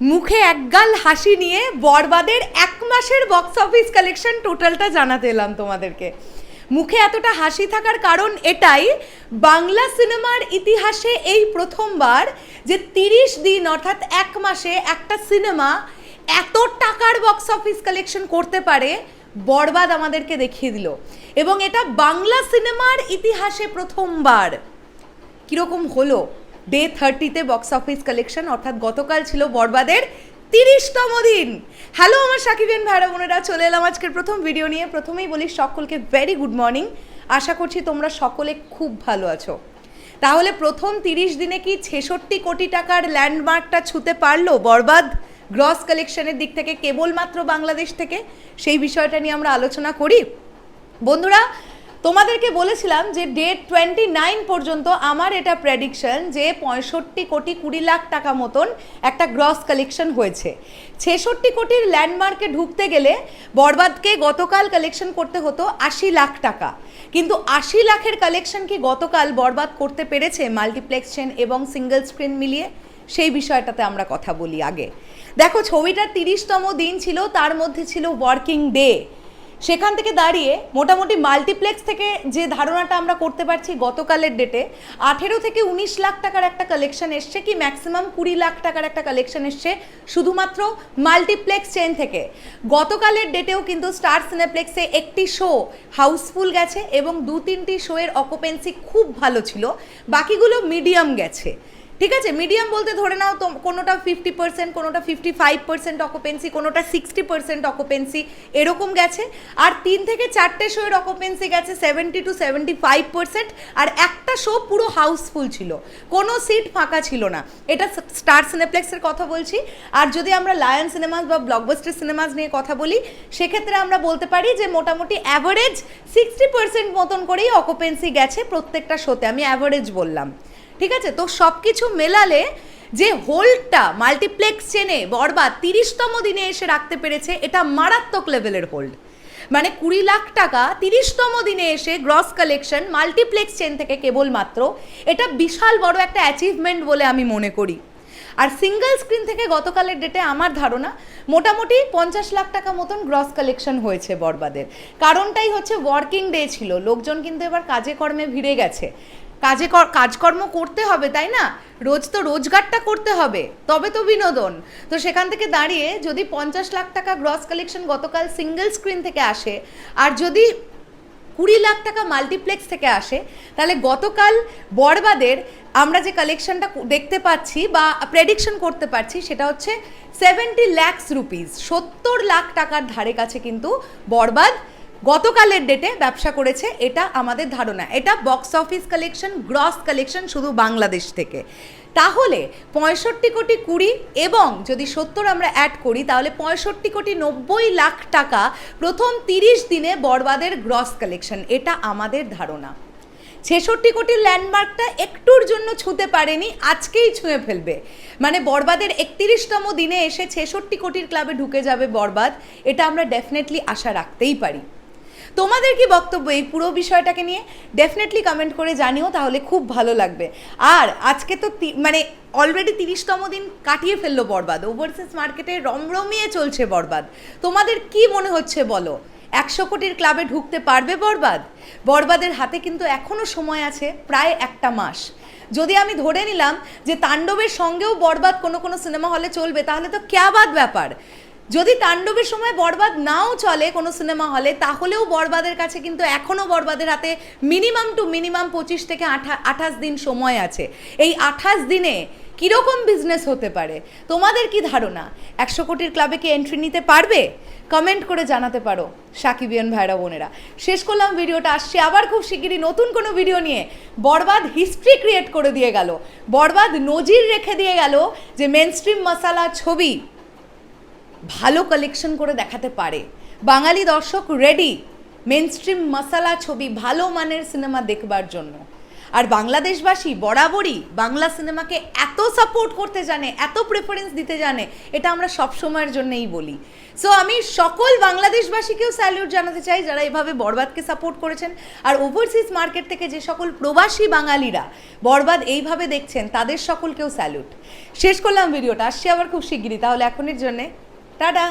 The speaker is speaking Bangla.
মুখে একগাল হাসি নিয়ে বরবাদের এক মাসের বক্স অফিস কালেকশন টোটালটা জানাতে এলাম তোমাদেরকে। মুখে এতটা হাসি থাকার কারণ এটাই, বাংলা সিনেমার ইতিহাসে এই প্রথমবার যে তিরিশ দিন অর্থাৎ এক মাসে একটা সিনেমা এত টাকার বক্স অফিস কালেকশন করতে পারে, বরবাদ আমাদেরকে দেখিয়ে দিল। এবং এটা বাংলা সিনেমার ইতিহাসে প্রথমবার। কীরকম হলো? ডে থার্টিতে বক্স অফিস কালেকশন অর্থাৎ গতকাল ছিল বরবাদের তিরিশতম দিন। হ্যালো আমার সাকিবেন ভাইরা, বোনেরা, চলে এলাম আজকের প্রথম ভিডিও নিয়ে। প্রথমেই বলি, সকলকে ভেরি গুড মর্নিং আশা করছি তোমরা সকলে খুব ভালো আছো। তাহলে প্রথম তিরিশ দিনে কি ছেষট্টি কোটি টাকার ল্যান্ডমার্কটা ছুতে পারল বরবাদ গ্রস কালেকশনের দিক থেকে, কেবলমাত্র বাংলাদেশ থেকে? সেই বিষয়টা নিয়ে আমরা আলোচনা করি। বন্ধুরা তোমাদেরকে বলেছিলাম যে ডেট টোয়েন্টি নাইন পর্যন্ত আমার এটা প্রেডিকশন যে পঁয়ষট্টি কোটি কুড়ি লাখ টাকা মতন একটা গ্রস কালেকশন হয়েছে। ছেষট্টি কোটির ল্যান্ডমার্কে ঢুকতে গেলে বরবাদকে গতকাল কালেকশন করতে হতো আশি লাখ টাকা। কিন্তু আশি লাখের কালেকশন কি গতকাল বরবাদ করতে পেরেছে মাল্টিপ্লেক্স চেন এবং সিঙ্গেল স্ক্রিন মিলিয়ে? সেই বিষয়টাতে আমরা কথা বলি আগে। দেখো, ছবিটার তিরিশতম দিন ছিল, তার মধ্যে ছিল ওয়ার্কিং ডে সেখান থেকে দাঁড়িয়ে মোটামুটি মাল্টিপ্লেক্স থেকে যে ধারণাটা আমরা করতে পারছি গতকালের ডেটে আঠেরো থেকে উনিশ লাখ টাকার একটা কালেকশন এসছে কি ম্যাক্সিমাম কুড়ি লাখ টাকার একটা কালেকশন এসছে শুধুমাত্র মাল্টিপ্লেক্স চেন থেকে। গতকালের ডেটেও কিন্তু স্টার সিনেপ্লেক্সে একটি শো হাউসফুল গেছে এবং দু তিনটি শোয়ের অকুপেন্সি খুব ভালো ছিল, বাকিগুলো মিডিয়াম গেছে। ঠিক আছে মিডিয়াম বলতে ধরে নাও তো কোনোটা ফিফটি পার্সেন্ট কোনোটা ফিফটি ফাইভ পার্সেন্ট অকুপেন্সি কোনোটা সিক্সটি পার্সেন্ট অকুপেন্সি এরকম গেছে। আর তিন থেকে চারটে শোয়ের অকুপেন্সি গেছে seventy two seventy five percent আর একটা শো পুরো হাউসফুল ছিল। কোনো সিট ফাঁকা ছিল না। এটা স্টার সিনেপ্লেক্সের কথা বলছি। আর যদি আমরা লায়ন সিনেমাস বা ব্লকবাস্টার সিনেমাস নিয়ে কথা বলি, সেক্ষেত্রে আমরা বলতে পারি যে মোটামুটি অ্যাভারেজ সিক্সটি পার্সেন্ট মতন করেই অকুপেন্সি গেছে প্রত্যেকটা শোতে আমি অ্যাভারেজ বললাম। ঠিক আছে? তো সব কিছু মেলালে যে হোল্ডটা মাল্টিপ্লেক্স চেনে বরবাদ তিরিশতম দিনে এসে রাখতে পেরেছে, এটা মারাত্মক লেভেলের হোল্ড। মানে কুড়ি লাখ টাকা তিরিশতম দিনে এসে গ্রস কালেকশন মাল্টিপ্লেক্স চেন থেকে কেবলমাত্র, এটা বিশাল বড় একটা অ্যাচিভমেন্ট বলে আমি মনে করি। আর সিঙ্গেল স্ক্রিন থেকে গতকালের ডেটে আমার ধারণা, মোটামুটি পঞ্চাশ লাখ টাকা মতন গ্রস কালেকশন হয়েছে বরবাদের। কারণটাই হচ্ছে ওয়ার্কিং ডে ছিল, লোকজন কিন্তু এবার কাজে কর্মে ভিড়ে গেছে। কাজে কাজকর্ম করতে হবে, তাই না? রোজ তো রোজগারটা করতে হবে, তবে তো বিনোদন। তো সেখান থেকে দাঁড়িয়ে যদি পঞ্চাশ লাখ টাকা গ্রস কালেকশন গতকাল সিঙ্গেল স্ক্রিন থেকে আসে, আর যদি কুড়ি লাখ টাকা মাল্টিপ্লেক্স থেকে আসে, তাহলে গতকাল বরবাদের আমরা যে কালেকশনটা দেখতে পাচ্ছি বা প্রেডিকশন করতে পারছি, সেটা হচ্ছে সেভেন্টি ল্যাক্স রুপিস সত্তর লাখ টাকার ধারে কাছে কিন্তু বরবাদ। গতকালের ডেটে ব্যবসা করেছে এটা আমাদের ধারণা। এটা box office collection gross collection শুধু বাংলাদেশ থেকে। তাহলে পঁয়ষট্টি কোটি কুড়ি এবং যদি সত্তর আমরা অ্যাড করি, তাহলে পঁয়ষট্টি কোটি নব্বই লাখ টাকা প্রথম তিরিশ দিনে বরবাদের গ্রস কালেকশন এটা আমাদের ধারণা। ছেষট্টি কোটির ল্যান্ডমার্কটা একটুর জন্য ছুঁতে পারেনি, আজকেই ছুঁয়ে ফেলবে। মানে বরবাদের একত্রিশতম দিনে এসে ছেষট্টি কোটির ক্লাবে ঢুকে যাবে বরবাদ, এটা আমরা ডেফিনেটলি আশা রাখতেই পারি। তোমাদের কি বক্তব্য এই পুরো বিষয়টাকে নিয়ে? ডেফিনেটলি কমেন্ট করে জানিও, তাহলে খুব ভালো লাগবে। আর আজকে তো মানে অলরেডি তিরিশতম দিন কাটিয়ে ফেলল বরবাদ। ওভারসিজ মার্কেটে রমরমিয়ে চলছে বরবাদ। তোমাদের কি মনে হচ্ছে বলো? একশো কোটির ক্লাবে ঢুকতে পারবে বরবাদ? বরবাদের হাতে কিন্তু এখনও সময় আছে, প্রায় একটা মাস। যদি আমি ধরে নিলাম যে তাণ্ডবের সঙ্গেও বরবাদ কোনো কোনো সিনেমা হলে চলবে, তাহলে তো ক্যাবাদ ব্যাপার? যদি তাণ্ডবের সময় বরবাদ নাও চলে কোনো সিনেমা হলে, তাহলেও বরবাদের কাছে কিন্তু এখনও বরবাদের হাতে মিনিমাম টু মিনিমাম পঁচিশ থেকে আঠা আঠাশ দিন সময় আছে। এই আঠাশ দিনে কীরকম বিজনেস হতে পারে? তোমাদের কি ধারণা? একশো কোটির ক্লাবে কি এন্ট্রি নিতে পারবে? কমেন্ট করে জানাতে পারো সাকিবিয়ান ভাইরা বোনেরা। শেষ করলাম ভিডিওটা আসছে আবার খুব শিগগিরই নতুন কোনো ভিডিও নিয়ে। বরবাদ হিস্ট্রি ক্রিয়েট করে দিয়ে গেল। বরবাদ নজির রেখে দিয়ে গেল যে মেনস্ট্রিম মশালা ছবি ভালো কালেকশন করে দেখাতে পারে। বাঙালি দর্শক রেডি মেনস্ট্রিম মশালা ছবি ভালো মানের সিনেমা দেখবার জন্য। আর বাংলাদেশবাসী বরাবরই বাংলা সিনেমাকে এত সাপোর্ট করতে জানে, এত প্রেফারেন্স দিতে জানে, এটা আমরা সব সময়ের জন্যই বলি। সো আমি সকল বাংলাদেশবাসীকেও স্যালিউট জানাতে চাই যারা এভাবে বরবাদকে সাপোর্ট করেছেন। আর ওভারসিজ মার্কেট থেকে যে সকল প্রবাসী বাঙালিরা বরবাদ এইভাবে দেখছেন, তাদের সকলকেও স্যালুট শেষ করলাম ভিডিওটা আসছি আবার খুব শিগগিরই, তাহলে এখনের জন্যে টাটা